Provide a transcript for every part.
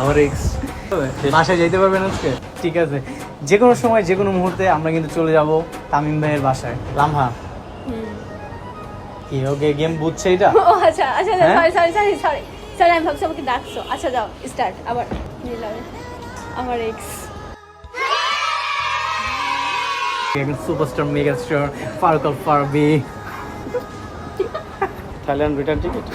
আমার এক্স বাসায় যেতে পারবেন আজকে? ঠিক আছে। যে কোনো সময় যে কোনো মুহূর্তে আমরা কিন্তু চলে যাব তামিম ভাইয়ের বাসায়। লামহা কি ওকে গেম বুঝছে এটা? ও আচ্ছা আচ্ছা হ্যাঁ? Sorry sorry sorry sorry sorry আমি ভাবছি আমাকে ডাকছো। আচ্ছা যাও স্টার্ট আবার নিলাম। আমার ex superstar mega star Farooq Al Farbi Thailand return ticket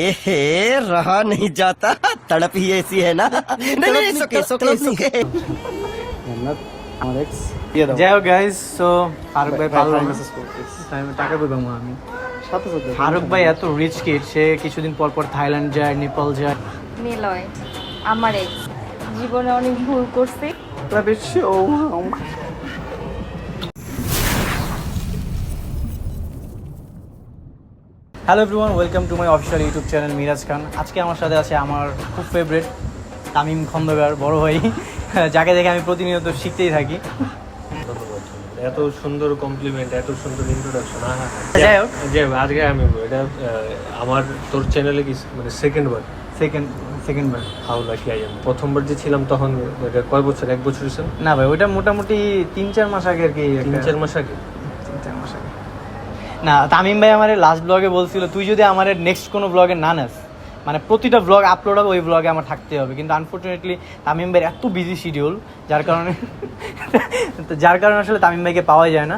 एहे रहा नहीं जाता तड़प ही ऐसी है ना नहीं नहीं सुके सुके सुके আমার এক্স যাই হোক গাইস সো ফারুক ভাই পারলাম আমি টাকা পেলাম আমি ফারুক ভাই এত রিচ কিড সে কিছুদিন পর পর থাইল্যান্ড যায় নেপাল যায় নিলয় আমার এক্স জীবনে অনেক ভুল করছি তবে hello everyone welcome to my official YouTube channel Miraj Khan আজকে আমার সাথে আছে আমার খুব ফেভারিট তামিম খন্দকার বড় ভাই। যাকে দেখে আমি প্রতিনিয়ত শিখতেই থাকি। এত সুন্দর কমপ্লিমেন্ট এত সুন্দর ইন্ট্রোডাকশন যাই হোক। আজকে আমি এটা আমার তোর চ্যানেলে কি মানে সেকেন্ড বার? সেকেন্ড সেকেন্ড বার। হাউ লাকি আই এম প্রথমবার যে ছিলাম তখন কয় বছর এক বছর না ভাই ওটা মোটামুটি তিন চার মাস আগে আর কি তিন চার মাস আগে? না তামিম ভাই আমার লাস্ট ব্লগে বলছিল তুই যদি আমার নেক্সট কোনো ব্লগে না নাস মানে প্রতিটা ব্লগ আপলোড হবে ওই ব্লগে আমার থাকতে হবে। কিন্তু আনফর্চুনেটলি তামিম ভাইয়ের এত বিজি শিডিউল যার কারণে তো যার কারণে আসলে তামিম ভাইকে পাওয়া যায় না।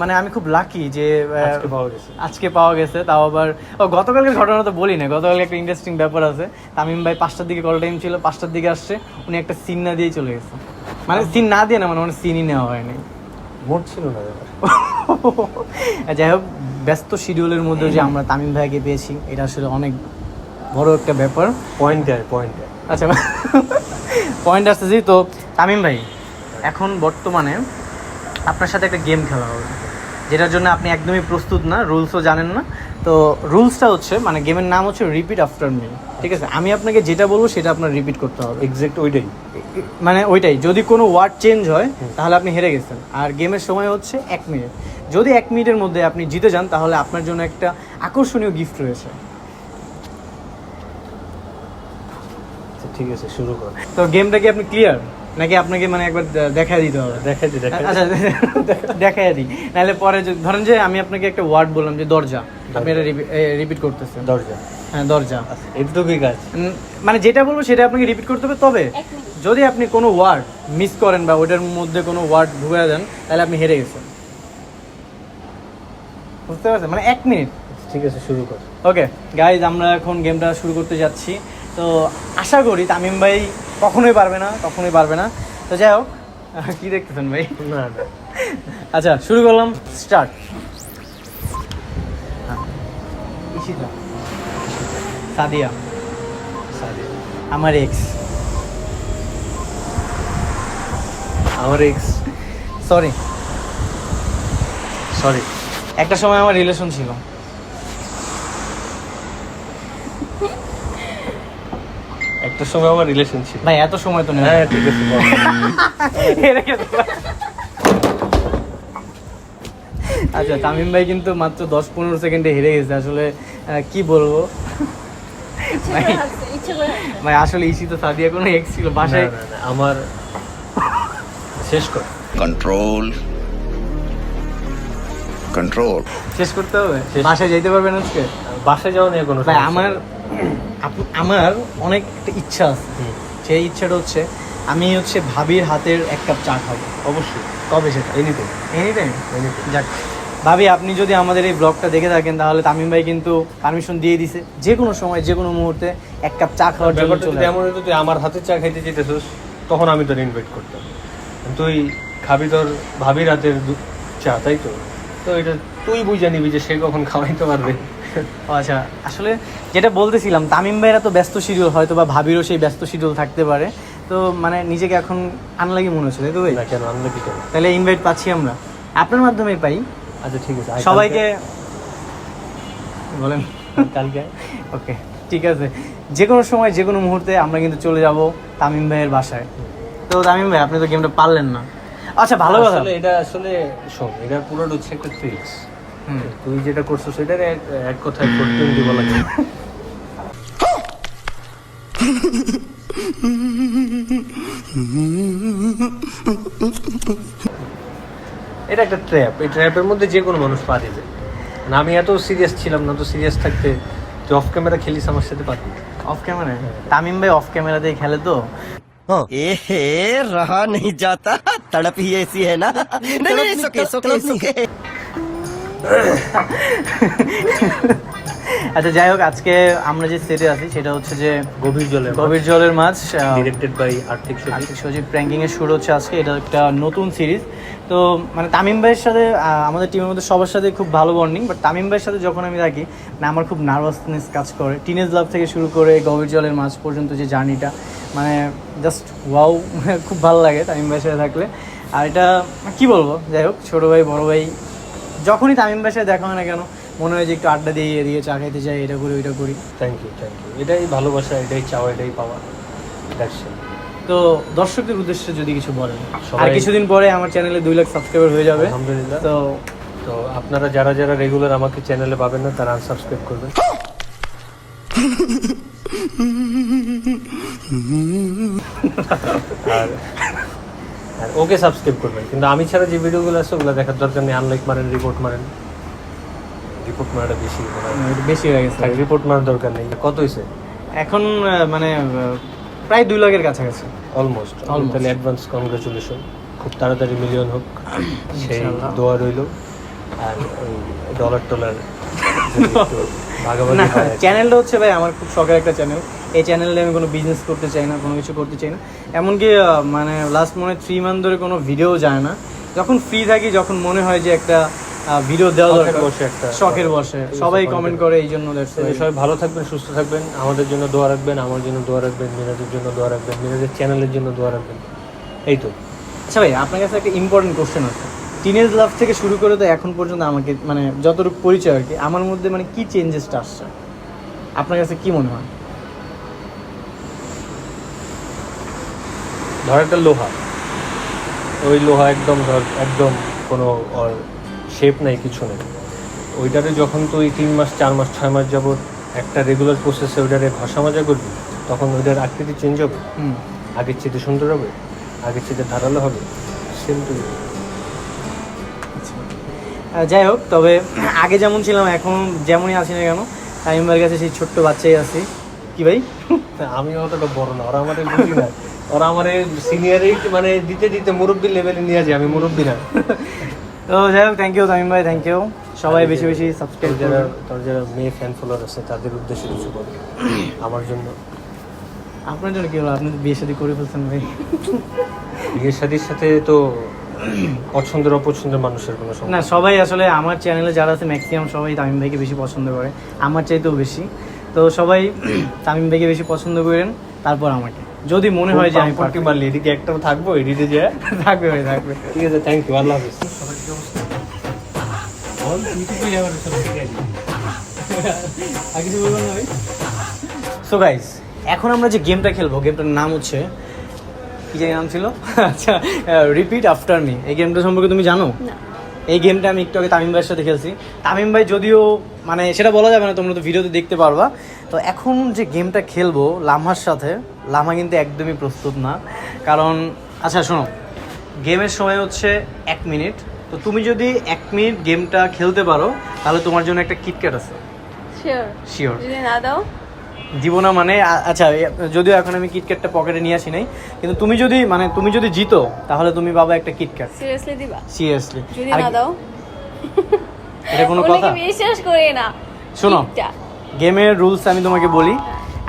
মানে আমি খুব লাকি যে আজকে পাওয়া গেছে। আজকে পাওয়া গেছে তাও আবার ও গতকালকের ঘটনা তো বলি না গতকালকে একটা ইন্টারেস্টিং ব্যাপার আছে। তামিম ভাই পাঁচটার দিকে কল টাইম ছিল পাঁচটার দিকে আসছে উনি একটা সিন না দিয়েই চলে গেছে। মানে সিন না দিয়ে না মানে মানে সিনই নেওয়া হয়নি। মোট ছিল না যাই হোক ব্যস্ত শিডিউলের মধ্যে যে আমরা তামিম ভাইকে পেয়েছি এটা আসলে অনেক বড় একটা ব্যাপার। পয়েন্ট পয়েন্ট আচ্ছা পয়েন্ট আসতে আসতেছি। তো তামিম ভাই এখন বর্তমানে আপনার সাথে একটা গেম খেলা হবে যেটার জন্য আপনি একদমই প্রস্তুত না রুলসও জানেন না। তো রুলসটা হচ্ছে মানে গেমের নাম হচ্ছে রিপিট আফটার মি ঠিক আছে? আমি আপনাকে যেটা বলব সেটা আপনার রিপিট করতে হবে। এক্সাক্ট ওইটাই। মানে ওইটাই যদি কোনো ওয়ার্ড চেঞ্জ হয় তাহলে আপনি হেরে গেছেন। আর গেমের সময় হচ্ছে এক মিনিট যদি এক মিনিটের মধ্যে আপনি জিতে যান তাহলে আপনার জন্য একটা আকর্ষণীয় গিফট রয়েছে। আচ্ছা, ঠিক আছে শুরু কর। তো গেমটা কি আপনি ক্লিয়ার নাকি আপনাকে মানে একবার দেখা দিতে হবে? দেখা দি দেখা আচ্ছা দেখাই দিই। নাহলে পরে ধরেন যে আমি আপনাকে একটা ওয়ার্ড বললাম যে দরজা। আপনি এটা রিপিট করতেছেন। দরজা। হ্যাঁ দরজা। এতটুকুই কাজ। মানে যেটা বলব সেটা আপনাকে রিপিট করতে হবে। তবে যদি আপনি কোনো ওয়ার্ড মিস করেন বা ওটার মধ্যে কোনো ওয়ার্ড ঢুকে দেন তাহলে আপনি হেরে গেছেন। বুঝতে পারছেন? মানে এক মিনিট। ঠিক আছে শুরু কর। ওকে গাইজ আমরা এখন গেমটা শুরু করতে যাচ্ছি। তো আশা করি তামিম ভাই কখনোই পারবে না কখনোই পারবে না। তো যাই হোক কি দেখতেছেন ভাই? না আচ্ছা শুরু করলাম স্টার্ট ইশিতা সাদিয়া। সাদিয়া। আমার এক্স আমার এক্স সরি সরি একটা সময় আমার রিলেশন ছিল। একটা সময় আমার রিলেশন ছিল। ভাই এত সময় তো নেই। হ্যাঁ ঠিক আছে বল। আচ্ছা তামিম ভাই কিন্তু মাত্র দশ পনেরো সেকেন্ডে হেরে গেছে। আসলে কি বলব? ভাই। আসলে ইসি তো সাদিয়া কোনো এক্স ছিল বাসায় আমার শেষ কর। Control control. শেষ করতে হবে। বাসায় যেতে পারবেন আজকে? বাসে যাওয়া নিয়ে কোনো ভাই আমার আমার অনেক একটা ইচ্ছা আছে। সেই ইচ্ছাটা হচ্ছে আমি হচ্ছে ভাবির হাতের এক কাপ চা খাব। অবশ্যই। কবে সেটা? এনি টাইম এনিথিং যাক। ভাবি আপনি যদি আমাদের এই ব্লগটা দেখে থাকেন তাহলে তামিম ভাই কিন্তু পারমিশন দিয়ে দিছে। যে কোনো সময় যে কোনো মুহূর্তে এক কাপ চা খাওয়ার জন্য চলে যদি। এমন তুই আমার হাতে চা খাইতে যেতেছিস তখন আমি তোর ইনভাইট করতাম। তুই খাবি তোর ভাবির হাতের দু- চা তাই তো? তো এটা তুই বুঝে নিবি যে সে কখন খাওয়াইতে পারবে। আচ্ছা আসলে যেটা বলতেছিলাম তামিম ভাইয়ের তো ব্যস্ত শিডিউল হয়তো বা ভাবিরও সেই ব্যস্ত শিডিউল থাকতে পারে। তো মানে নিজেকে এখন আনলাগি মনে হচ্ছে তাই তো ভাই? কেন আনলে কি কেন? তাহলে ইনভাইট পাচ্ছি আমরা। আপনার মাধ্যমেই পাই। আচ্ছা ঠিক আছে সবাইকে বলেন। কালকে- কালকে। ওকে ঠিক আছে। যে কোনো সময় যে কোনো মুহূর্তে আমরা কিন্তু চলে যাব তামিম ভাইয়ের বাসায়। তো তামিম ভাই আপনি তো গেমটা পারলেন না। আচ্ছা ভালো কথা। এটা আসলে শোন এটা পুরোটা হচ্ছে একটা ট্রিক্স তুই যেটা করছ সেটার এক- এক কথায় ফোর টোয়েন্টি বলা যায়। এটা একটা ট্র্যাপ এই ট্র্যাপের মধ্যে যে কোনো মানুষ পা দিবে। না আমি এত সিরিয়াস ছিলাম না তো সিরিয়াস থাকতে তুই অফ ক্যামেরা খেলিস আমার সাথে পারবি অফ ক্যামেরা তামিম ভাই অফ ক্যামেরাতেই খেলে তো? हाँ। ए रहा नहीं जाता। तड़प ही ऐसी है ना। नहीं नहीं, नहीं, नहीं, नहीं, नहीं, नहीं, नहीं, नहीं, नहीं, नहीं আচ্ছা যাই হোক আজকে আমরা যে সেটে আছি সেটা হচ্ছে যে গভীর জলের গভীর জলের মাছ ডিরেক্টেড বাই আর্থিক সজিব। সজীব প্র্যাঙ্কিং এর শুরু হচ্ছে আজকে। এটা একটা নতুন সিরিজ তো মানে তামিম ভাইয়ের সাথে আমাদের টিমের মধ্যে সবার সাথে খুব ভালো বন্ডিং বাট তামিম ভাইয়ের সাথে যখন আমি থাকি মানে আমার খুব নার্ভাসনেস কাজ করে। টিনেজ লাভ থেকে শুরু করে গভীর জলের মাছ পর্যন্ত যে জার্নিটা মানে জাস্ট ওয়াও খুব ভালো লাগে তামিম ভাইয়ের সাথে থাকলে। আর এটা কি বলব? যাই হোক ছোটো ভাই বড় ভাই যখনই তামিম ভাইয়ের সাথে দেখা হয় না কেন মনে হয় যে একটু আড্ডা দিয়ে এদিকে চা খাইতে যাই এটা করি ওইটা করি। থ্যাংক ইউ থ্যাংক ইউ এটাই ভালোবাসা এটাই চাওয়া এটাই পাওয়া। That's তো দর্শকদের উদ্দেশ্যে যদি কিছু বলেন আর কিছুদিন পরে আমার চ্যানেলে দুই লাখ সাবস্ক্রাইবার হয়ে যাবে। আলহামদুলিল্লাহ। তো তো আপনারা যারা যারা রেগুলার আমাকে চ্যানেলে পাবেন না তারা আনসাবস্ক্রাইব করবেন। আর আর ওকে সাবস্ক্রাইব করবেন। কিন্তু আমি ছাড়া যে ভিডিওগুলো আছে ওগুলো দেখার দরকার নেই। আনলাইক মারেন রিপোর্ট মারেন। রিপোর্ট মারাটা বেশি বেশি হয়ে গেছে। রিপোর্ট মারার দরকার নেই। কত হয়েছে? এখন মানে প্রায় দুই লাখের কাছাকাছি। অলমোস্ট. তাহলে অ্যাডভান্স কংগ্রেচুলেশন খুব তাড়াতাড়ি মিলিয়ন হোক। সেই। দোয়া রইল। আর ওই ডলার টলার। চ্যানেলটা হচ্ছে ভাই আমার খুব শখের একটা চ্যানেল এই চ্যানেলে আমি কোনো বিজনেস করতে চাই না কোনো কিছু করতে চাই না। এমনকি মানে লাস্ট মনে থ্রি মান্থ ধরে কোনো ভিডিও যায় না। যখন ফ্রি থাকি যখন মনে হয় যে একটা ভিডিও দেওয়া দরকার। বসে একটা- শখের বসে। সবাই কমেন্ট করে এই জন্য সবাই ভালো থাকবেন সুস্থ থাকবেন আমাদের জন্য দোয়া রাখবেন আমার জন্য দোয়া রাখবেন মিরাজের জন্য দোয়া রাখবেন মিরাজের চ্যানেলের জন্য দোয়া রাখবেন। এই তো। আচ্ছা ভাই আপনার কাছে একটা ইম্পর্টেন্ট কোশ্চেন আছে। টিনেজ লাভ থেকে শুরু করে তো এখন পর্যন্ত আমাকে মানে যতটুকু পরিচয় আর কি আমার মধ্যে মানে কি চেঞ্জেসটা আসছে? আপনার কাছে কি মনে হয়? ধর একটা লোহা। ওই লোহা একদম ধর একদম কোনো শেপ নাই কিছু নেই। ওইটারে যখন তুই তিন মাস চার মাস ছয় মাস যাবত একটা রেগুলার প্রসেসে ওইটারে ঘষা মাজা করবি তখন ওইটার আকৃতি চেঞ্জ হবে। আগের চেয়ে সুন্দর হবে আগের চেয়ে ধারালো হবে। সেম টু যাই হোক তবে আগে যেমন ছিলাম এখন যেমনই আছি না কেন তামিমের কাছে সেই ছোট্ট বাচ্চাই আছি। কি ভাই? আমি অতটা বড় না ওরা আমাদের বুঝি না। ওরা আমার সিনিয়রিট মানে দিতে দিতে মুরব্বী লেভেলে নিয়ে যায় আমি মুরব্বী না। তো যাই হোক থ্যাংক ইউ তামিম ভাই থ্যাংক ইউ সবাই বেশি বেশি সাবস্ক্রাইব যারা যারা তোর যারা মেয়ে ফ্যান ফলোয়ার আছে তাদের উদ্দেশ্যে কিছু বল। আমার জন্য। আপনার জন্য কি হলো? আপনি বিয়ে শাদী করে ফেলছেন ভাই। বিয়ে শাদির সাথে তো পছন্দের অপছন্দের মানুষের কোনো না সবাই আসলে আমার চ্যানেলে যারা আছে ম্যাক্সিমাম সবাই তামিম ভাইকে বেশি পছন্দ করে। আমার চাইতেও বেশি। তো সবাই তামিম ভাইকে বেশি পছন্দ করেন তারপর আমাকে। যদি মনে হয় যে আমি পার্টি মারলি এদিকে একটাও থাকব এদিকে যে থাকবে ভাই থাকবে। ঠিক আছে থ্যাংক ইউ আল্লাহ হাফিজ। সো গাইস এখন আমরা যে গেমটা খেলব গেমটার নাম হচ্ছে কি জানি নাম ছিল? আচ্ছা রিপিট আফটার মি এই গেমটা সম্পর্কে তুমি জানো? এই গেমটা আমি একটু আগে তামিম ভাইয়ের সাথে খেলছি। তামিম ভাই যদিও মানে সেটা বলা যাবে না তোমরা তো ভিডিওতে দেখতে পারবা। তো এখন যে গেমটা খেলব লামহার সাথে লামা কিন্তু একদমই প্রস্তুত না। কারণ আচ্ছা শোনো গেমের সময় হচ্ছে এক মিনিট। তো তুমি যদি এক মিনিট গেমটা খেলতে পারো তাহলে তোমার জন্য একটা কিটক্যাট আছে। শিওর যদি না দাও? দিব না মানে আচ্ছা যদিও এখন আমি কিটক্যাটটা পকেটে নিয়ে আসি নাই কিন্তু তুমি যদি মানে তুমি যদি জিতো তাহলে তুমি পাবা একটা কিটক্যাট সিরিয়াসলি দিবা? সিরিয়াসলি যদি না দাও? এটা কোনো কথা? বিশ্বাস করে না। শোনো। গেমের রুলস আমি তোমাকে বলি।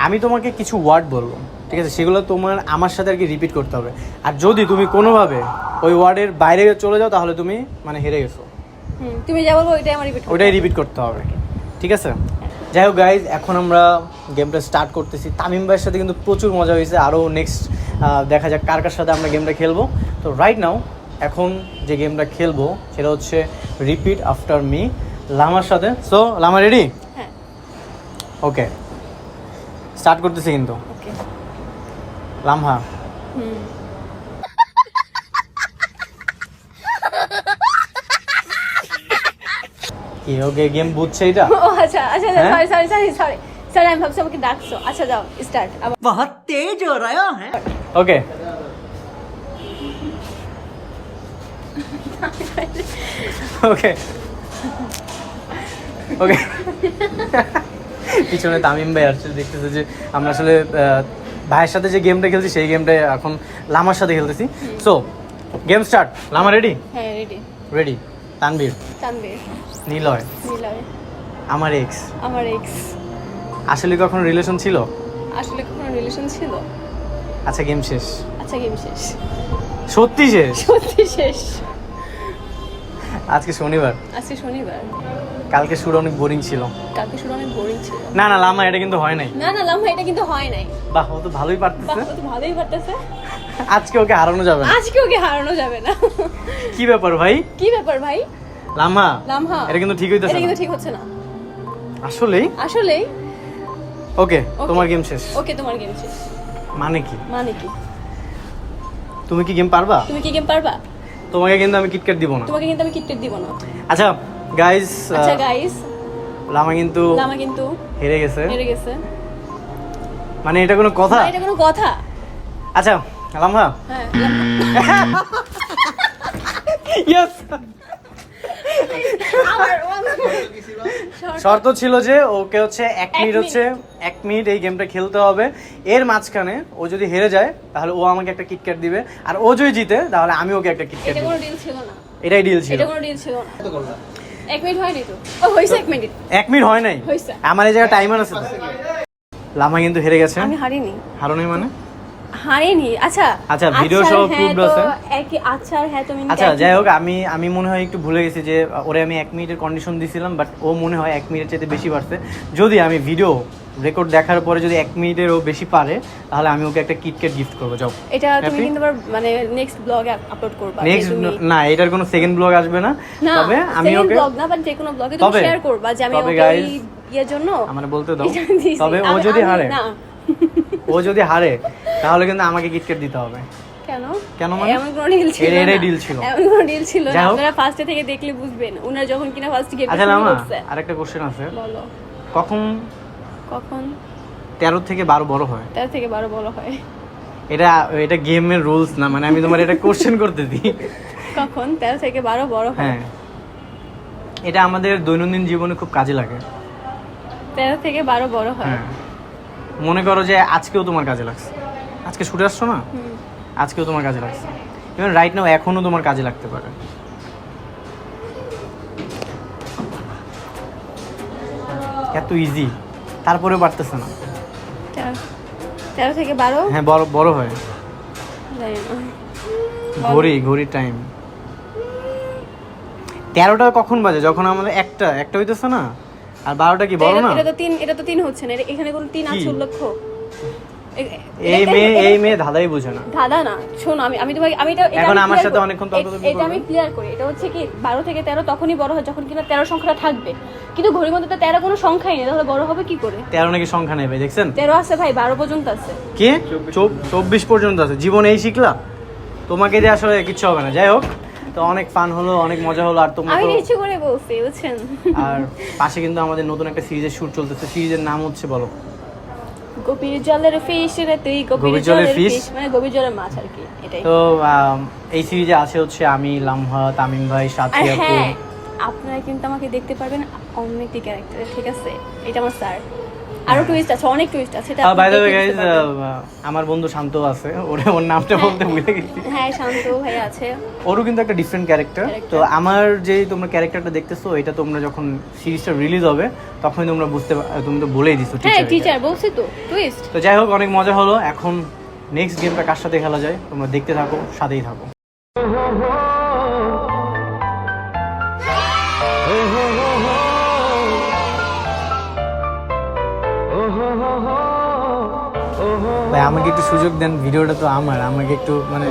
আমি তোমাকে কিছু ওয়ার্ড বলব ঠিক আছে? সেগুলো তোমার আমার সাথে আর কি রিপিট করতে হবে। আর যদি তুমি কোনোভাবে ওই ওয়ার্ডের বাইরে চলে যাও তাহলে তুমি মানে হেরে গেছো। তুমি যা বলব ওইটাই আমার রিপিট ওইটাই রিপিট করতে হবে ঠিক আছে? যাই হোক গাইজ এখন আমরা গেমটা স্টার্ট করতেছি। তামিম ভাইয়ের সাথে কিন্তু প্রচুর মজা হয়েছে। আরও নেক্সট দেখা যাক কার কার সাথে আমরা গেমটা খেলব। তো রাইট নাও এখন যে গেমটা খেলব সেটা হচ্ছে রিপিট আফটার মি লামার সাথে। So Lama ready okay. Start করতেছি কিন্তু। লামহা কি ওকে গেম বুঝছে এটা? ও আচ্ছা আচ্ছা sorry sorry sorry sorry sir আমি ভাবছি আমাকে ডাকছো। আচ্ছা যাও স্টার্ট আবার। বহুত তেজ হো রহা হ্যাঁ? ওকে। ওকে। ওকে। পিছনে তামিম ভাই আসছে দেখতেছে যে আমরা আসলে ভাইয়ের সাথে যে গেমটা খেলছি সেই গেমটা এখন লামার সাথে খেলতেছি। So game start Lama ready হ্যাঁ রেডি রেডি তানবীর তানবীর নিলয়? নিলয়। আমার এক্স আমার এক্স আসলে কখনো রিলেশন ছিল? আসলে কখনো রিলেশন ছিল? আচ্ছা গেম শেষ। আচ্ছা গেম শেষ। সত্যি শেষ? সত্যি শেষ। আজকে শনিবার। আজকে শনিবার। কালকে শুরু অনেক বোরিং ছিল। কালকে শুরু অনেক বোরিং ছিল। না না লামা এটা কিন্তু হয় নাই। না না লাম্বা এটা কিন্তু হয় নাই। বাহ ও তো ভালোই পারতেছে। বাহ ও তো ভালোই পারতেছে। আজকে ওকে হারানো যাবে না। আজকে ওকে হারানো যাবে না। কি ব্যাপার ভাই? কি ব্যাপার ভাই? লামা লামহা এটা কিন্তু ঠিক হইতেছে এটা কিন্তু ঠিক হচ্ছে না। আসলেই? আসলেই? ওকে. তোমার গেম শেষ। ওকে তোমার গেম শেষ। মানে কি? মানে কি? তুমি কি গেম পারবা? তুমি কি গেম পারবা? তোমাকে কিন্তু আমি কিটক্যাট দিব না। তোমাকে কিন্তু আমি কিটটেট দিব না। আচ্ছা গাইস আচ্ছা গাইস লামা কিন্তু লামা কিন্তু হেরে গেছে। হেরে গেছে। মানে এটা কোনো কথা? না, এটা কোনো কথা? আচ্ছা লামা। হ্যাঁ। ইয়েস। শর্ত ছিল যে ওকে হচ্ছে এক মিনিট। হচ্ছে এক মিনিট এই গেমটা খেলতে হবে। এর মাঝখানে ও যদি হেরে যায় তাহলে ও আমাকে একটা কিটক্যাট দিবে। আর ও যদি জিতে তাহলে আমি ওকে একটা কিটক্যাট এটা দিব কোনো ডিল ছিল না। এটাই ডিল ছিল। এটা কোনো ডিল ছিল না। এক মিনিট হয়নি তো? ও হয়েছে এক মিনিট। এক মিনিট হয় নাই। আমার এই জায়গায় টাইমার আছে। লামা কিন্তু হেরে গেছে। আমি হারিনি। হারো মানে? হারিনি। আচ্ছা আচ্ছা, video সহ হ্যাঁ আছে। একই আচ্ছা হ্যাঁ তুমি আচ্ছা যাই হোক আমি আমি মনে হয় একটু ভুলে গেছি যে ওরে আমি এক মিনিটের কন্ডিশন দিছিলাম বাট ও মনে হয় এক মিনিট চাইতে বেশি পারছে যদি আমি ভিডিও রেকর্ড দেখার পরে যদি এক মিনিটের ও বেশি পারে তাহলে আমি ওকে একটা কিটক্যাট গিফট করব। যাও। এটা তুমি কিন্তু আবার মানে নেক্সট ব্লগে আপলোড করবা নেক্সট না এটার কোনো সেকেন্ড ব্লগ আসবে না। না তবে আমি ওকে vlog না বাট যে কোনো ব্লগে তুমি শেয়ার করবা যে আমি ওকে ওই ইয়ের জন্য আমার বলতে দাও। তবে ও যদি হারে ও যদি হারে তাহলে কিন্তু আমাকে কিটক্যাট দিতে হবে। কেন? কেন মানে? এমন কোনো ডিল ছিল এর- না। এটাই deal ছিল। এমন কোনো ডিল ছিল না। আপনারা ফার্স্টে থেকে দেখলে বুঝবেন। উনার যখন কিনা ফার্স্ট গেম আচ্ছা লামা আরেকটা কোশ্চেন আছে। বলো। কখন কখন? তেরো থেকে বারো বড় হয়। তার থেকে বারো বড় হয়। এটা এটা গেমের রুলস না মানে আমি তোমার এটা কোশ্চেন করতে দিই। কখন? তেরো থেকে বারো বড় হয়। হ্যাঁ। এটা আমাদের দৈনন্দিন জীবনে খুব কাজে লাগে। তেরো থেকে বারো বড় হয়। হ্যাঁ। মনে করো যে আজকেও তোমার কাজে লাগছে। আজকে ছুটে আসছো না? আজকেও তোমার কাজে লাগছে। ইভেন রাইট নাও এখনও তোমার কাজে লাগতে পারে। এত ইজি তারপরেও বাড়তেছে না। তেরো- থেকে বারো? হ্যাঁ বড় বড় হয়। ঘড়ি ঘড়ি টাইম তেরোটা কখন বাজে? যখন আমাদের একটা একটা হইতেছে না আর বারোটা কি বড় না? এটা তো তিন এটা তো তিন হচ্ছে না এখানে কোনো তিন আছে কি? এই মেয়ে এই মেয়ে ধাঁধাই বুঝে না। দাদা না। শোনো আমি আমি তোমাকে আমি এটা এখন আমার সাথে অনেকক্ষণ তর্ক এটা আমি ক্লিয়ার করি। এটা হচ্ছে কি বারো থেকে তেরো তখনই বড় হয় যখন কিনা তেরো সংখ্যাটা থাকবে। কিন্তু ঘড়ির মধ্যে তো তেরো কোনো সংখ্যাই নেই তাহলে বড় হবে কি করে? তেরো নাকি সংখ্যা নেই ভাই দেখছেন? তেরো আছে ভাই বারো পর্যন্ত আছে। কে? চব- চব্বিশ পর্যন্ত আছে। জীবন এই শিখলা? তোমাকে যে আসলে কিচ্ছু হবে না। যাই হোক তো অনেক ফান হলো অনেক মজা হলো আর তোমরা আমি করে বলছি বুঝছেন? আর পাশে কিন্তু আমাদের নতুন একটা সিরিজের শুট চলতেছে। সিরিজের নাম হচ্ছে বলো? গভীর জলের ফিশ রে তুই গভীর জলের ফিশ মানে গভীর জলের মাছ আর কি এটাই। তো এই সিরিজে আছে হচ্ছে আমি লামহা তামিম ভাই সাথী আপু। হ্যাঁ আপনারা কিন্তু আমাকে দেখতে পারবেন অনেকটি ক্যারেক্টারে ঠিক আছে? এটা আমার স্যার আরও টুইস্ট আছে অনেক টুইস্ট আছে এটা বাই দ্য বুঝতে পারবেন। আমার বন্ধু শান্ত আছে ওরে ওর নামটা বলতে ভুলে গেছি। হ্যাঁ শান্ত ভাই আছে। ওরও কিন্তু একটা ডিফারেন্ট ক্যারেক্টার তো আমার যে তোমরা ক্যারেক্টারটা দেখতেছো এটা তোমরা যখন সিরিজটা রিলিজ হবে তখনই তোমরা বুঝতে তুমি তো বলেই দিছো হ্যাঁ টিচার বলছি তো টুইস্ট তো যাই হোক অনেক মজা হলো। এখন নেক্সট গেমটা কার সাথে খেলা যায় তোমরা দেখতে থাকো সাথেই থাকো। আমাকে একটু সুযোগ দেন ভিডিওটা তো আমার আমাকে একটু মানে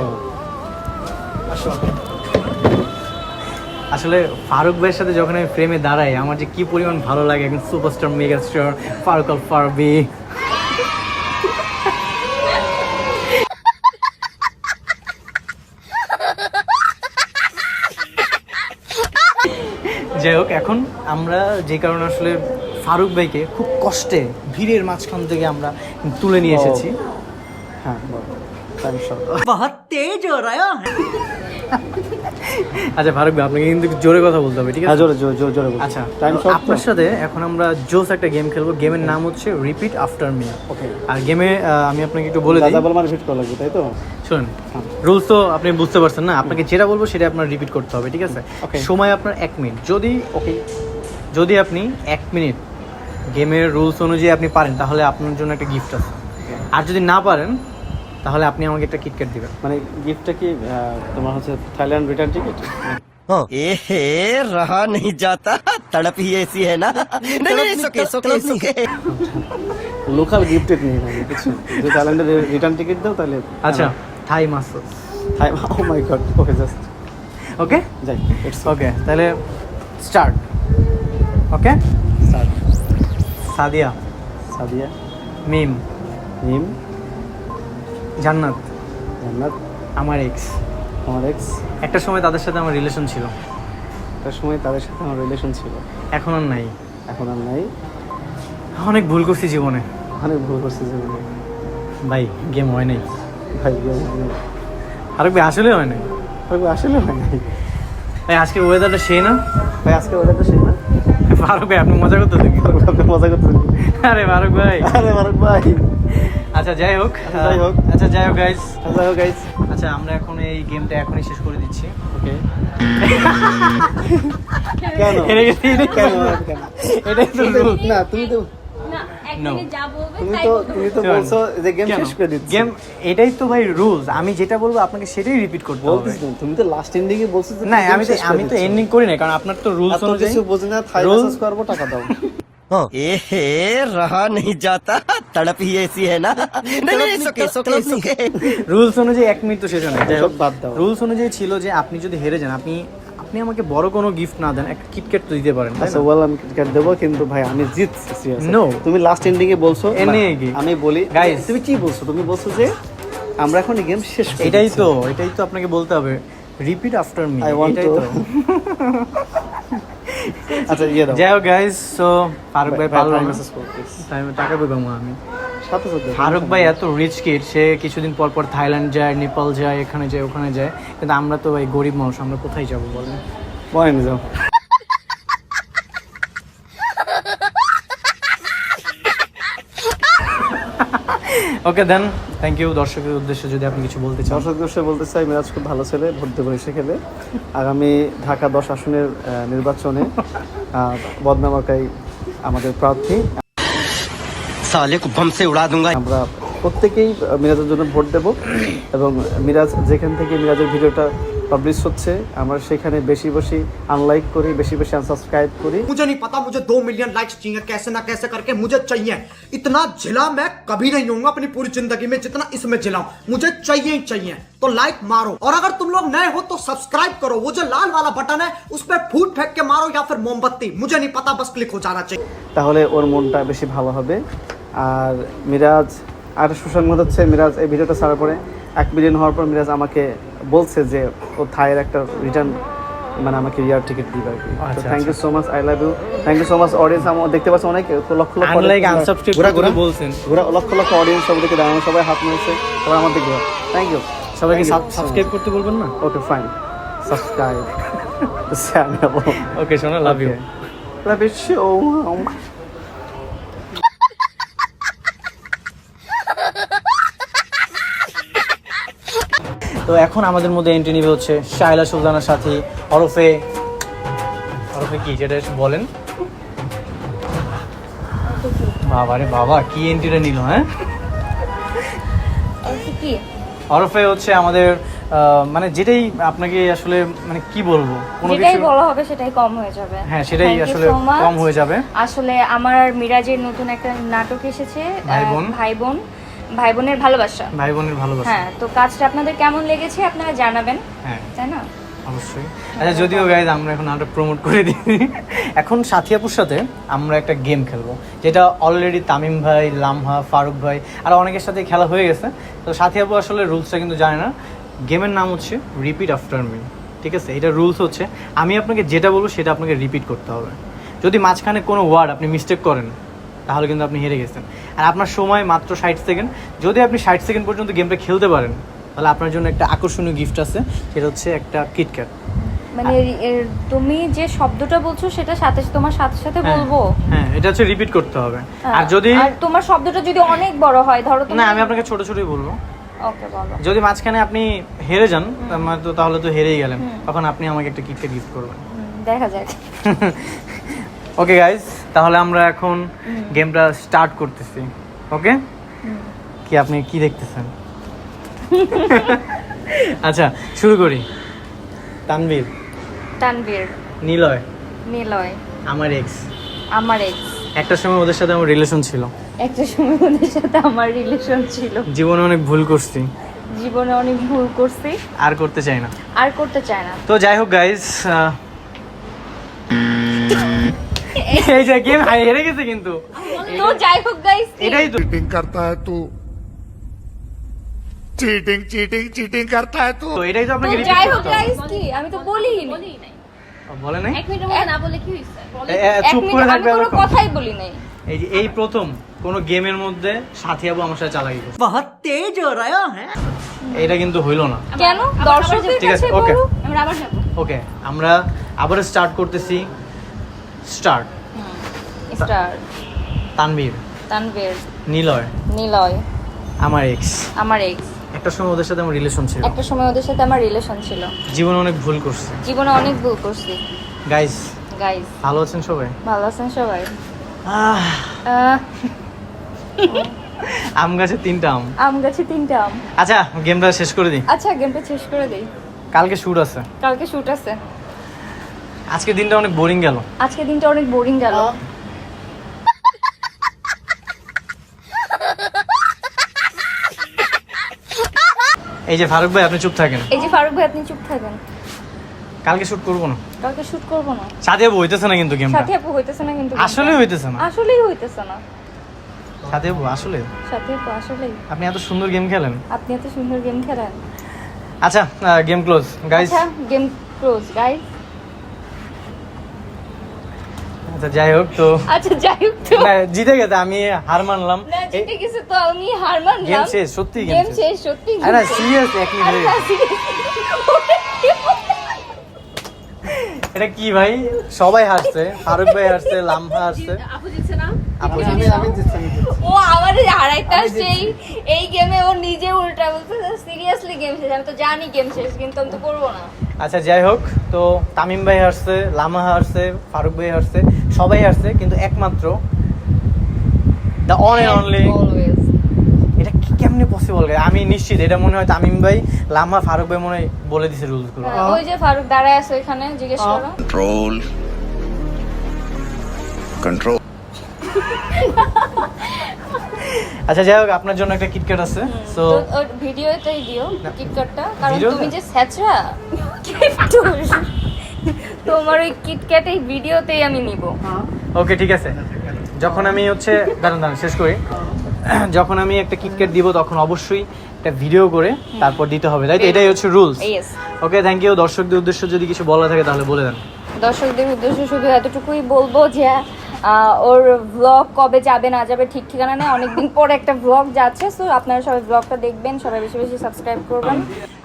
আসলে ফারুক ভাইয়ের সাথে যখন আমি ফ্রেমে দাঁড়াই আমার যে কি পরিমাণ ভালো লাগে একদম superstar mega star Farooq Al Farbi যাই হোক এখন আমরা যে কারণে আসলে ফারুক ভাইকে খুব কষ্টে ভিড়ের মাঝখান থেকে আমরা তুলে নিয়ে এসেছি। টাইম শর্ট আচ্ছা ফারুক ভাই আপনাকে কিন্তু জোরে কথা বলতে হবে ঠিক হ্যাঁ আছে জোরে জোরে জোরে জোরে আচ্ছা টাইম শর্ট আপনার সাথে এখন আমরা জোস একটা গেম খেলব। গেমের নাম হচ্ছে রিপিট আফটার মি ওকে আর গেমে আমি আপনাকে একটু বলে দিই। দাদা বল মানে রিপিট করা লাগবে তাই তো? শুনুন রুলস তো আপনি বুঝতে পারছেন না। আপনাকে যেটা বলব সেটা আপনার রিপিট করতে হবে ঠিক আছে? সময় আপনার এক মিনিট যদি ওকে যদি আপনি এক মিনিট গেমের রুলস অনুযায়ী আপনি পারেন তাহলে আপনার জন্য একটা গিফট আছে। আর যদি না পারেন তাহলে আপনি আমাকে একটা কিটক্যাট দিবেন। মানে গিফটটা কি তোমার হচ্ছে থাইল্যান্ড রিটার্ন টিকিট নেই যাতা এসি না। লোকাল কিছু যদি রিটার্ন টিকিট দাও তাহলে আচ্ছা থাই থাই মাই গড ওকে জাস্ট ওকে যাই ইটস ওকে তাহলে স্টার্ট ওকে সাদিয়া। সাদিয়া। মিম। মিম। জান্নাত। জান্নাত? আমার এক্স আমার এক্স একটা সময় তাদের সাথে আমার রিলেশন ছিল। একটা সময় তাদের সাথে আমার রিলেশন ছিল। এখন আর নাই। এখন আর নাই? অনেক ভুল করছি জীবনে। অনেক ভুল করছি জীবনে। ভাই গেম হয় নাই। ভাই গেম- আরেক ভাই আসলে হয় নাই? ভাই আসলে হয় নাই। ভাই আজকে ওয়েদারটা সেই না? ভাই আজকে ওদের তো সেই না। ফারুক ভাই আপনি মজা করতে দেখি আপনি মজা করতে আরে ফারুক ভাই। আরে মারুক ভাই। আচ্ছা যাই হোক আচ্ছা, যাই হোক। আচ্ছা যাই হোক গাইজ যাই হোক গাইস আচ্ছা আমরা এখন এই গেমটা এখনই শেষ করে দিচ্ছি। ওকে। কেন? কেন কেন? এটাই তো না তুমি তো না এক মিনিট যা তুমি তো তুমি তো বলছো যে গেম শেষ করে দিচ্ছি। গেম এটাই তো ভাই রুলস আমি যেটা বলব আপনাকে সেটাই রিপিট করতে হবে। তুমি তো লাস্ট এন্ডিং এ বলছো যে না আমি তো আমি তো এন্ডিং করি না কারণ আপনার তো রুলস অনুযায়ী কিছু বুঝি না থাই করব টাকা দাও। ए रहा नहीं जाता तड़प ही ऐसी है ना नहीं नहीं सोके सोके सोके রুলস অনুযায়ী এক মিনিট তো শেষ হয় না যাই হোক সব বাদ দাও। রুলস অনুযায়ী ছিল যে আপনি যদি হেরে যান আপনি আপনি আমাকে বড় কোনো গিফট না দেন একটা কিটক্যাট তো দিতে পারেন তাই আচ্ছা না? ওয়েল আমি ক্রিকেট দেবো কিন্তু ভাই আমি জিতছি serious। No. তুমি লাস্ট এন্ডিং এ বলছো এনে না, কি? আমি বলি Guys. তুমি কি বলছো তুমি বলছো যে আমরা এখন গেম শেষ করে এটাই দিচ্ছি। তো এটাই তো আপনাকে বলতে হবে repeat after me I want এটাই to. তো আচ্ছা ইয়ে দাও। যাই হোক গাইস সো ফারুক ভাই ভালো মেসেজ ভাই, না। message করো, please। তাই আমি টাকা পেলাম আমি? ফারুক ভাই এত রিচ কিড সে কিছুদিন পর পর থাইল্যান্ড যায় নেপাল যায় এখানে যায় ওখানে যায়। কিন্তু আমরা তো ভাই গরিব মানুষ আমরা কোথায় যাব বলেন? বলেন যাও। ওকে দেন থ্যাংক ইউ দর্শকের উদ্দেশ্যে যদি আপনি কিছু বলতে চান। দর্শক উদ্দেশ্যে বলতে চাই মিরাজ খুব ভালো ছেলে ভোট দেবো এসে খেলে। আগামী ঢাকা দশ আসনের নির্বাচনে বদনামাকাই আমাদের প্রার্থী। সালে কুম্ভমসে উড়া দুঙ্গা আমরা প্রত্যেকেই মিরাজের জন্য ভোট দেব। এবং মিরাজ যেখান থেকে মিরাজের ভিডিওটা পাবলিশ হচ্ছে আমরা সেখানে বেশি বেশি আনলাইক করি বেশি বেশি আনসাবস্ক্রাইব করি मुझे नहीं पता मुझे दो मिलियन लाइक्स चाहिए कैसे ना कैसे करके मुझे चाहिए इतना झिला मैं कभी नहीं होऊंगा अपनी पूरी जिंदगी में जितना इसमें झिला हूं। मुझे चाहिए ही चाहिए तो लाइक मारो और अगर तुम लोग नए हो तो सब्सक्राइब करो वो जो लाल वाला बटन है उस पर फूट फेंक के मारो या फिर मोमबत्ती मुझे नहीं पता बस क्लिक हो जाना चाहिए তাহলে ওর মনটা বেশি ভালো হবে আর মিরাজ আর সুসংবাদ হচ্ছে মিরাজ এই ভিডিওটা ছাড়ার পরে এক মিলিয়ন হওয়ার পর মিরাজ আমাকে বলছে যে ও থাইয়ের একটা রিটার্ন মানে আমাকে ইয়ার টিকিট দিবে আর কি। Thank you so much I love you thank you so much audience আমার দেখতে পাচ্ছি অনেক লক্ষ লক্ষ ঘোরা, করে বলছেন। ঘোরা লক্ষ লক্ষ অডিয়েন্স সব দেখে দাঁড়ানো সবাই হাত নিয়েছে সবাই আমার দিকে থ্যাংক ইউ সবাইকে সাবস্ক্রাইব করতে বলবেন না? ওকে ফাইন সাবস্ক্রাইব ওকে শোনা লাভ ইউ লাভ ইউ তো এখন আমাদের মধ্যে এন্ট্রি নিবে হচ্ছে শাইলা সুলতানার সাথী ওরফে ওরফে কি যেটা বলেন? বাবা রে বাবা কি এন্ট্রিটা নিল হ্যাঁ? কি? ওরফে হচ্ছে আমাদের মানে যেটাই আপনাকে আসলে মানে কি বলব কোনো যেটাই বলা হবে সেটাই কম হয়ে যাবে। হ্যাঁ সেটাই আসলে কম হয়ে যাবে। আসলে আমার মিরাজের নতুন একটা নাটক এসেছে ভাই বোন। ভাই বোন। ভাই বোনের ভালোবাসা। ভাই বোনের ভালোবাসা। হ্যাঁ তো কাজটা আপনাদের কেমন লেগেছে আপনারা জানাবেন হ্যাঁ। তাই না? অবশ্যই। আচ্ছা যদিও গাইজ আমরা এখন নাটক প্রমোট করে দিই। এখন সাথী আপুর সাথে আমরা একটা গেম খেলব যেটা অলরেডি তামিম ভাই লামহা ফারুক ভাই আর অনেকের সাথে খেলা হয়ে গেছে। তো সাথী আসলে রুলসটা কিন্তু জানে না। গেমের নাম হচ্ছে রিপিট আফটার মি ঠিক আছে? এটা রুলস হচ্ছে আমি আপনাকে যেটা বলব সেটা আপনাকে রিপিট করতে হবে। যদি মাঝখানে কোনো ওয়ার্ড আপনি মিস্টেক করেন তাহলে কিন্তু আপনি হেরে গেছেন। আর আপনার সময় মাত্র ষাট সেকেন্ড। যদি আপনি ষাট সেকেন্ড পর্যন্ত গেমটা খেলতে পারেন তাহলে আপনার জন্য একটা আকর্ষণীয় গিফট আছে সেটা হচ্ছে একটা কিটক্যাট মানে তুমি যে শব্দটা বলছো সেটা সাথে তোমার সাথে সাথে বলব? হ্যাঁ এটা হচ্ছে রিপিট করতে হবে। আর যদি আর তোমার শব্দটা যদি অনেক বড় হয় ধরো না আমি আপনাকে ছোট ছোটই বলব। ওকে বলো। যদি মাঝখানে আপনি হেরে যান তো তাহলে তো হেরেই গেলেন। তখন আপনি আমাকে একটা কিটক্যাট গিফট করবেন। দেখা যাক। ওকে গাইজ তাহলে আমরা এখন গেমটা স্টার্ট করতেছি। ওকে কি আপনি কি দেখতেছেন? আচ্ছা শুরু করি। তানভীর। তানবীর নিলয়। নিলয়। আমার এক্স আমার এক্স একটা সময় ওদের সাথে আমার রিলেশন ছিল। একটা সময় ওদের সাথে আমার রিলেশন ছিল। জীবনে অনেক ভুল করছি। জীবনে অনেক ভুল করছি। আর করতে চাই না। আর করতে চায় না। তো যাই হোক গাইজ এই যে গেম হেরে গেছে কিন্তু। তো যাই হোক গাইস এটাই তো চিটিং করতা হ্যায় চিটিং চিটিং চিটিং করতা হ্যায় তো। এটাই তো আপনাকে রিপিট যাই হোক গাইস কি? আমি তো বলি বলে নাই? এক মিনিট না বলে কি হইছে চুপ করে থাকবে আমি কোনো কথাই বলি নাই। এই যে এই প্রথম কোন গেমের মধ্যে সাথী আবু আমার সাথে চালাকি বহুত তেজ হো হ্যাঁ এটা কিন্তু হইল না। কেন? দর্শকদের কাছে বলো আমরা আবার যাব। ওকে আমরা আবার স্টার্ট করতেছি। Start star. তানভীর তানভীর নিলয়। নিলয়। আমার এক্স আমার এক্স একটা সময় ওদের সাথে আমার রিলেশন ছিল। একটা সময় ওদের সাথে আমার রিলেশন ছিল। জীবনে অনেক ভুল করছে। জীবনে অনেক ভুল করছি। গাইস গাইস ভালো আছেন সবাই? ভালো আছেন সবাই? আম গাছে তিনটা আম। আম গাছে তিনটা আম। আচ্ছা গেমটা শেষ করে দিই। আচ্ছা গেমটা শেষ করে দেই। কালকে শুট আছে। কালকে শুট আছে। আজকে দিনটা অনেক বোরিং গেল। আজকে দিনটা অনেক বোরিং গেল। এই যে ফারুক ভাই আপনি চুপ থাকেন। এই যে ফারুক ভাই আপনি চুপ থাকেন। কালকে শুট করব না। কালকে শুট করব না। সাথে আবু হইতেছে না কিন্তু গেমটা? সাথে আপু হইতেছে না কিন্তু আসলে হইতেছে না? আসলেই হইতেছে না। সাথে আবু আসলে? সাথে আপু আসলেই। আপনি এত সুন্দর গেম খেলেন। আপনি এত সুন্দর গেম খেলেন। আচ্ছা গেম ক্লোজ গাইস আচ্ছা গেম ক্লোজ গাইস আচ্ছা যাই হোক তো। আচ্ছা যাই হোক তো। জিতে গেছে আমি হার মানলাম। না জিতে গেছে তো আমি হার গেম শেষ সত্যি গেম গেম শেষ। সত্যি আরে সিরিয়াস এক মিনিট এটা কি ভাই? সবাই হাসছে ফারুক ভাই হাসছে লাম্বা হাসছে আপু জিতছে না? আপু আমি আমি দিচ্ছি, ও আমার হারাইতে আসছে এই এই গেমে ও নিজে উল্টা বলছে সিরিয়াসলি গেম শেষ আমি তো জানি গেম শেষ কিন্তু আমি তো করব না। আচ্ছা যাই হোক তো তামিম ভাই হাসছে লামা হাসছে ফারুক ভাই হাসছে সবাই আসছে কিন্তু একমাত্র দ্য অন এন্ড অনলি এটা কেমনে পসিবল আমি নিশ্চিত এটা মনে হয় তামিম ভাই লামা ফারুক ভাই মনে হয় বলে দিছে রুলসগুলো। হ্যাঁ, ওই যে ফারুক দাঁড়ায় আছে ওখানে জিজ্ঞেস করো। কন্ট্রোল কন্ট্রোল আচ্ছা যাই হোক আপনার জন্য একটা কিটক্যাট আছে সো ভিডিওতেই দিও কিটক্যাটটা কারণ তুমি যে স্যাচরা তোমার ওই কিটক্যাট এই ভিডিওতেই আমি নিব। ওকে ঠিক আছে। যখন আমি হচ্ছে দাঁড়ান দাঁড়ান শেষ করি। যখন আমি একটা কিটক্যাট দিব তখন অবশ্যই একটা ভিডিও করে তারপর দিতে হবে তাই তো? এটাই হচ্ছে rules yes okay thank you দর্শকদের উদ্দেশ্য যদি কিছু বলা থাকে তাহলে বলে দেন। দর্শকদের উদ্দেশ্য শুধু এতটুকুই বলব যে ওর ব্লগ কবে যাবে না যাবে ঠিক ঠিকানা নেই। অনেকদিন পর একটা ব্লগ যাচ্ছে সো আপনারা সবাই ব্লগটা দেখবেন সবাই বেশি বেশি সাবস্ক্রাইব করবেন।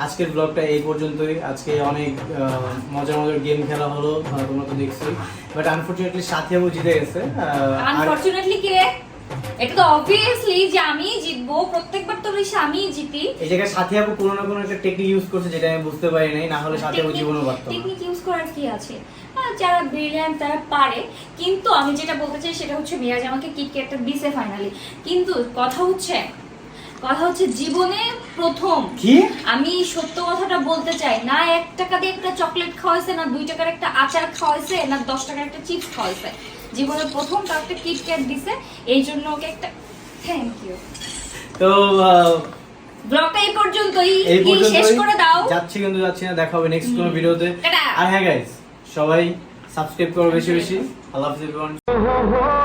আজকের ব্লগটা এই পর্যন্তই। আজকে অনেক মজার মজার গেম খেলা হলো তোমরা তো দেখছি বাট আনফরচুনেটলি সাথে আবু জিতে গেছে। আনফরচুনেটলি কি? রে এটা তো অবভিয়াসলি যে আমিই জিতবো প্রত্যেকবার তো বেশি আমিই জিতি। এই জায়গায় সাথী আপু কোনো না কোনো একটা টেকনিক ইউজ করছে যেটা আমি বুঝতে পারি নাই না হলে সাথী আপু জীবনও পারতো টেকনিক ইউজ করার কি আছে? যারা ব্রিলিয়ান্ট তারা পারে। কিন্তু আমি যেটা বলতে চাই সেটা হচ্ছে মিরাজ আমাকে কিটক্যাটটা দিছে ফাইনালি কিন্তু কথা হচ্ছে কথা হচ্ছে জীবনে প্রথম। কি? আমি সত্য কথাটা বলতে চাই না এক টাকা দিয়ে একটা চকলেট খাওয়াইছে না দুই টাকার একটা আচার খাওয়াইছে না দশ টাকার একটা চিপস খাওয়াইছে। জীবনের প্রথম একটা কিটক্যাট দিছে এই জন্য ওকে একটা থ্যাংক ইউ তো ব্লগটা এই পর্যন্তই। এই শেষ করে দাও। যাচ্ছি কিন্তু যাচ্ছি না দেখা হবে নেক্সট কোনো ভিডিওতে। আর হ্যাঁ গাইস সবাই সাবস্ক্রাইব করো বেশি বেশি। আল্লাহ হাফেজ everyone।